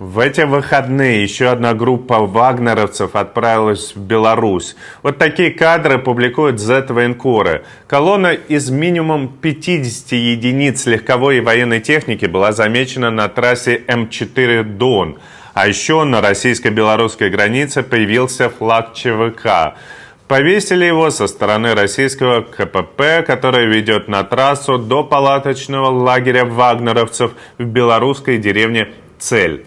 В эти выходные еще одна группа вагнеровцев отправилась в Беларусь. Вот такие кадры публикуют Z-военкоры. Колонна из минимум 50 единиц легковой и военной техники была замечена на трассе М4 Дон. А еще на российско-белорусской границе появился флаг ЧВК. Повесили его со стороны российского КПП, который ведет на трассу до палаточного лагеря вагнеровцев в белорусской деревне Цель.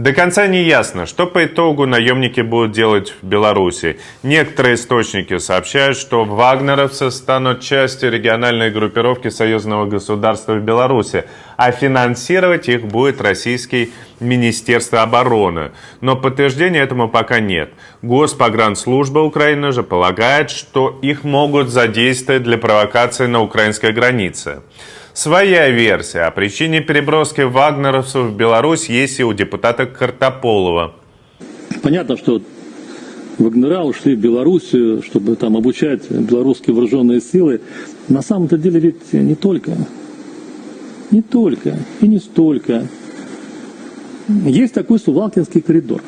До конца не ясно, что по итогу наемники будут делать в Беларуси. Некоторые источники сообщают, что вагнеровцы станут частью региональной группировки союзного государства в Беларуси, а финансировать их будет российский Министерство обороны. Но подтверждения этому пока нет. Госпогранслужба Украины же полагает, что их могут задействовать для провокации на украинской границе. Своя версия о причине переброски вагнеровцев в Беларусь есть и у депутата Картополова. Понятно, что Вагнера ушли в Белоруссию, чтобы там обучать белорусские вооруженные силы. На самом-то деле ведь не только, не только и не столько. Есть такой Сувалкинский коридор.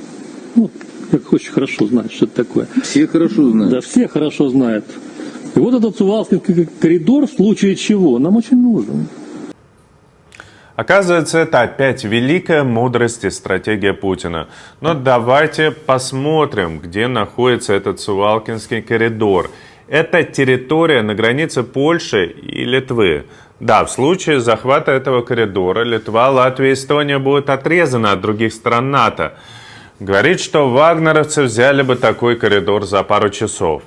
Ну, как очень хорошо знать, что это такое. Все хорошо знают. Да, все хорошо знают. И вот этот Сувалкинский коридор в случае чего нам очень нужен. Оказывается, это опять великая мудрость и стратегия Путина. Но давайте посмотрим, где находится этот Сувалкинский коридор. Это территория на границе Польши и Литвы. Да, в случае захвата этого коридора Литва, Латвия и Эстония будут отрезаны от других стран НАТО. Говорит, что вагнеровцы взяли бы такой коридор за пару часов.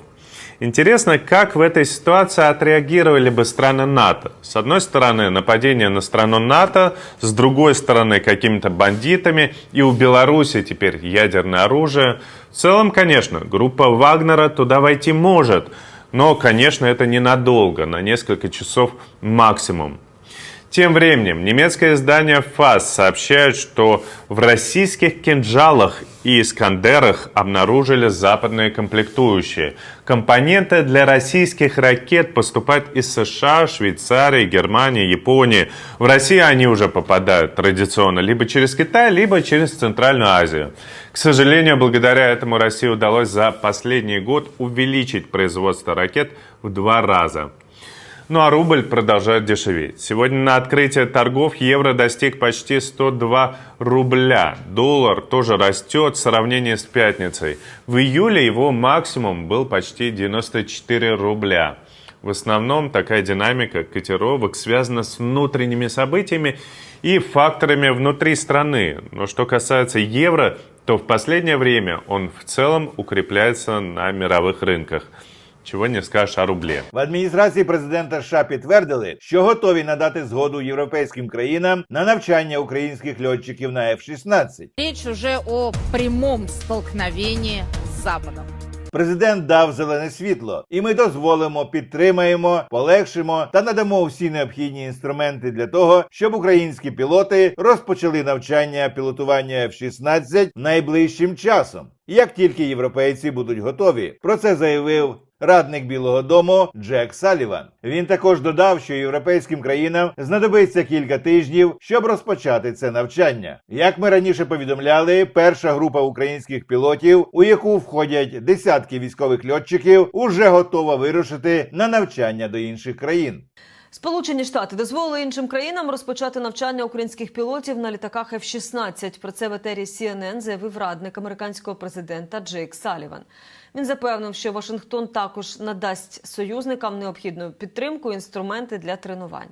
Интересно, как в этой ситуации отреагировали бы страны НАТО. С одной стороны, нападение на страну НАТО, с другой стороны, какими-то бандитами, и у Беларуси теперь ядерное оружие. В целом, конечно, группа Вагнера туда войти может, но, конечно, это ненадолго, на несколько часов максимум. Тем временем немецкое издание ФАС сообщает, что в российских кинжалах и искандерах обнаружили западные комплектующие. Компоненты для российских ракет поступают из США, Швейцарии, Германии, Японии. В Россию они уже попадают традиционно либо через Китай, либо через Центральную Азию. К сожалению, благодаря этому России удалось за последний год увеличить производство ракет в два раза. Ну а рубль продолжает дешеветь. Сегодня на открытие торгов евро достиг почти 102 рубля. Доллар тоже растет в сравнении с пятницей. В июле его максимум был почти 94 рубля. В основном такая динамика котировок связана с внутренними событиями и факторами внутри страны. Но что касается евро, то в последнее время он в целом укрепляется на мировых рынках. Чого не скажеш о рублі. В адміністрації президента США підтвердили, що готові надати згоду європейським країнам на навчання українських льотчиків на F-16. Речь уже о прямом столкновении с Западом. Президент дав зелене світло, і ми дозволимо, підтримаємо, полегшимо та надамо всі необхідні інструменти для того, щоб українські пілоти розпочали навчання пілотування F-16 найближчим часом, як тільки європейці будуть готові. Про це заявив. Радник Білого Дому Джек Саліван. Він також додав, що європейським країнам знадобиться кілька тижнів, щоб розпочати це навчання. Як ми раніше повідомляли, перша група українських пілотів, у яку входять десятки військових льотчиків, уже готова вирушити на навчання до інших країн. Сполучені Штати дозволили іншим країнам розпочати навчання українських пілотів на літаках F-16. Про це в етері CNN заявив радник американського президента Джейк Саліван. Він запевнив, що Вашингтон також надасть союзникам необхідну підтримку інструменти для тренувань.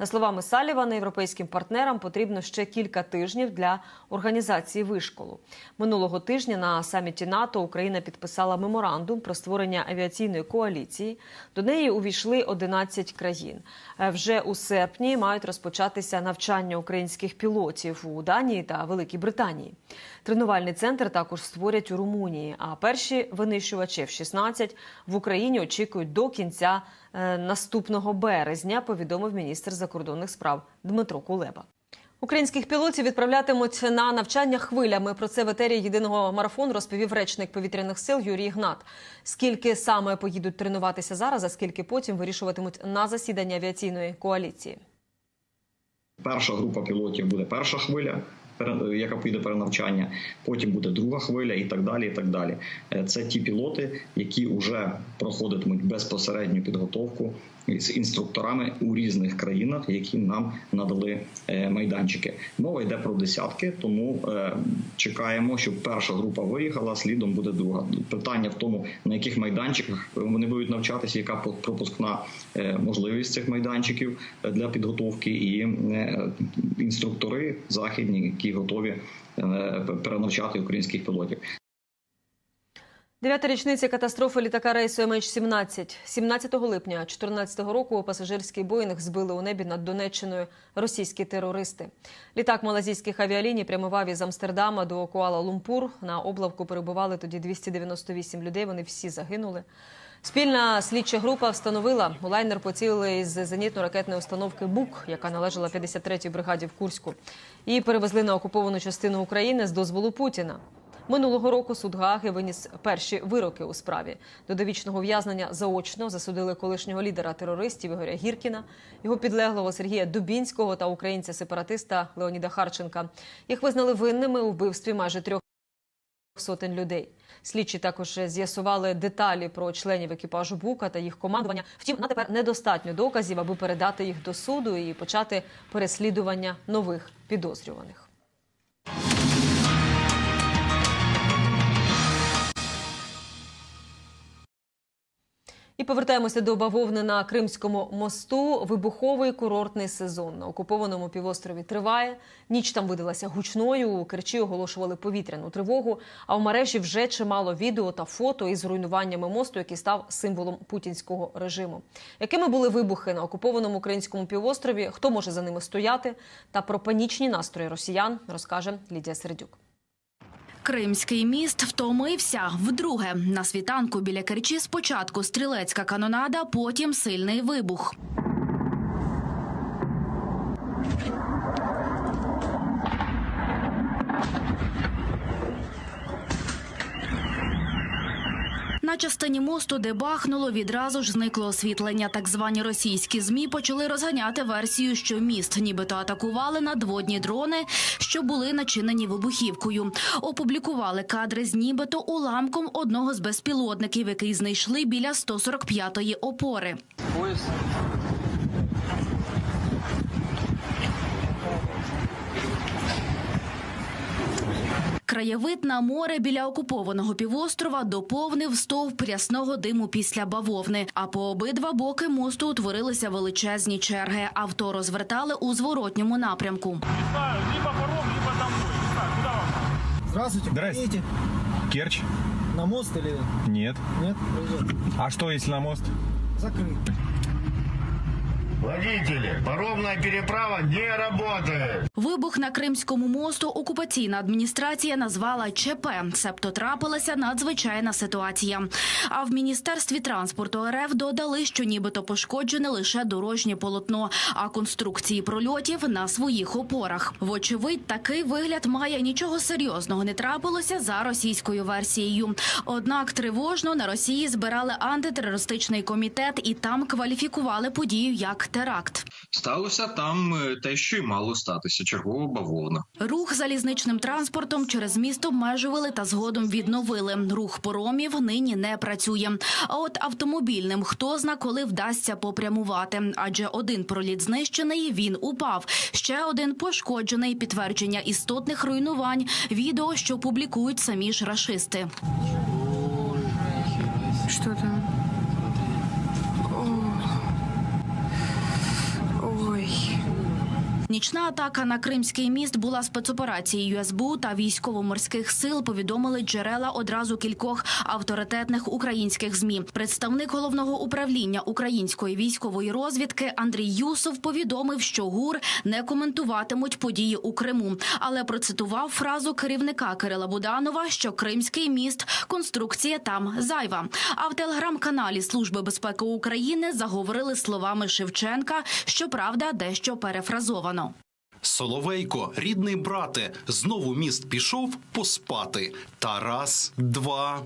За словами Салівана, європейським партнерам потрібно ще кілька тижнів для організації вишколу. Минулого тижня на саміті НАТО Україна підписала меморандум про створення авіаційної коаліції. До неї увійшли 11 країн. Е, Вже у серпні мають розпочатися навчання українських пілотів у Данії та Великій Британії. Тренувальний центр також створять у Румунії. А перші винищувачі F-16 в Україні очікують до кінця е, наступного березня. Повідомив міністр закордонних справ Дмитро Кулеба. Українських пілотів відправлятимуть на навчання хвилями. Про це в етері єдиного марафону розповів речник повітряних сил Юрій Ігнат. Скільки саме поїдуть тренуватися зараз, а скільки потім вирішуватимуть на засіданні авіаційної коаліції. Перша група пілотів буде перша хвиля. яка поїде перенавчання. Потім буде друга хвиля, і так далі. І так далі. Е, Це ті пілоти, які вже проходитимуть безпосередню підготовку з інструкторами у різних країнах, які нам надали е, майданчики. Мова йде про десятки, тому е, чекаємо, щоб перша група виїхала. Слідом буде друга. Питання в тому, на яких майданчиках вони будуть навчатися, яка пропускна е, можливість цих майданчиків для підготовки, і інструктори західні, які готові перенавчати українських пілотів. Дев'ята річниця катастрофи літака рейсу MH17. 17 липня 2014 року пасажирський Боїнг збили у небі над Донеччиною російські терористи. Літак малазійських авіаліній прямував із Амстердама до Куала-Лумпур. На облавку перебували тоді 298 людей. Вони всі загинули. Спільна слідча група встановила, у лайнер поцілили із зенітно-ракетної установки БУК, яка належала 53-й бригаді в Курську. Її перевезли на окуповану частину України з дозволу Путіна. Минулого року суд Гаги виніс перші вироки у справі. До довічного ув'язнення заочно засудили колишнього лідера терористів Ігоря Гіркіна, його підлеглого Сергія Дубінського та українця-сепаратиста Леоніда Харченка. Їх визнали винними у вбивстві майже трьох сотень людей. Слідчі також з'ясували деталі про членів екіпажу Бука та їх командування. Втім, на тепер недостатньо доказів, аби передати їх до суду і почати переслідування нових підозрюваних. І повертаємося до бавовни на Кримському мосту. Вибуховий курортний сезон на окупованому півострові триває. Ніч там видалася гучною. У Керчі оголошували повітряну тривогу. А в мережі вже чимало відео та фото із руйнуваннями мосту, який став символом путінського режиму. Якими були вибухи на окупованому українському півострові? Хто може за ними стояти? Та про панічні настрої росіян розкаже Лідія Сердюк. Кримський міст втомився вдруге. На світанку біля Керчі спочатку стрілецька канонада, потім сильний вибух. На частині мосту, де бахнуло, відразу ж зникло освітлення. Так звані російські змі почали розганяти версію, що міст нібито атакували надводні дрони, що були начинені вибухівкою. Опублікували кадри з нібито уламком одного з безпілотників, який знайшли біля 145-ї опори. Краєвид на море біля окупованого півострова доповнив стовп рясного диму після бавовни. А по обидва боки мосту утворилися величезні черги. Авто розвертали у зворотньому напрямку. Здравствуйте. Здрасте. Едете Керчь? на мост или Нет. нет? А что если на мост? Закрыт. Водители, паромная переправа не работает. Вибух на Кримському мосту окупаційна адміністрація назвала ЧП, себто трапилася надзвичайна ситуація. А в міністерстві транспорту РФ додали, що нібито пошкоджене лише дорожнє полотно, а конструкції прольотів на своїх опорах. Вочевидь, такий вигляд має нічого серйозного не трапилося за російською версією. Однак тривожно на Росії збирали антитерористичний комітет і там кваліфікували подію як теракт. Сталося там е, те, що й мало статися чергова бавовна. Рух залізничним транспортом через міст обмежували та згодом відновили. Рух поромів нині не працює. А от автомобільним хто зна, коли вдасться попрямувати. Адже один проліт знищений, він упав. Ще один пошкоджений. Підтвердження істотних руйнувань. Відео, що публікують самі ж рашисти. Что там? Нічна атака на Кримський міст була спецоперацією СБУ та військово-морських сил. Повідомили джерела одразу кількох авторитетних українських змі. Представник головного управління української військової розвідки Андрій Юсов повідомив, що ГУР не коментуватимуть події у Криму, але процитував фразу керівника Кирила Буданова, що Кримський міст конструкція там зайва. А в телеграм-каналі Служби безпеки України заговорили словами Шевченка, щоправда, дещо перефразовано. Соловейко, рідний брате, знову міст пішов поспати. Тарас, два.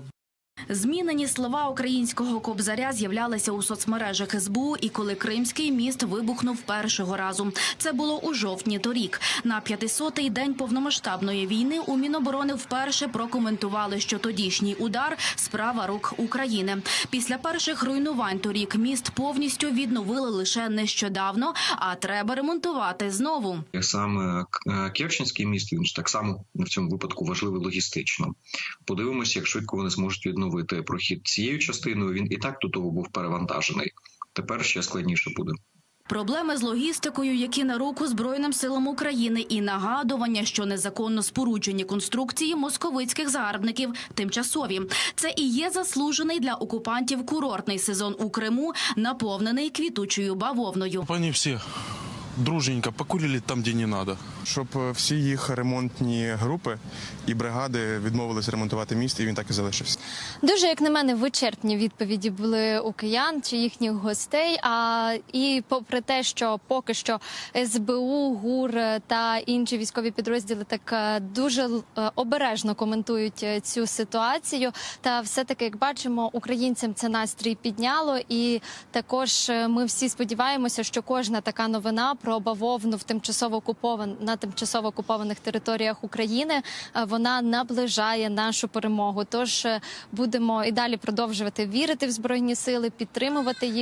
Змінені слова українського кобзаря з'являлися у соцмережах СБУ, і коли Кримський міст вибухнув першого разу. Це було у жовтні торік. На 500-й день повномасштабної війни у Міноборони вперше прокоментували, що тодішній удар справа рук України. Після перших руйнувань торік міст повністю відновили лише нещодавно, а треба ремонтувати знову. Саме е, Керченський міст він ж так само в цьому випадку важливий логістично. Подивимося, як швидко вони зможуть відновити прохід цією частиною. Він і так до того був перевантажений. Тепер ще складніше буде. Проблеми з логістикою, які на руку Збройним силам України, і нагадування, що незаконно споруджені конструкції московицьких загарбників тимчасові. Це і є заслужений для окупантів курортний сезон у Криму, наповнений квітучою бавовною. Вони всі дружненько покурили там, де не треба. Щоб е, всі їх ремонтні групи і бригади відмовились ремонтувати міст, і він так і залишився. Дуже, як на мене, вичерпні відповіді були у киян чи їхніх гостей. А і попри те, що поки що СБУ, ГУР та інші військові підрозділи так е, дуже е, обережно коментують цю ситуацію. Та все таки, як бачимо, українцям це настрій підняло, і також ми всі сподіваємося, що кожна така новина про бавовну в тимчасово окупован на тимчасово окупованих територіях України е, вона наближає нашу перемогу. Тож е, будемо і далі продовжувати вірити в збройні сили, підтримувати їх.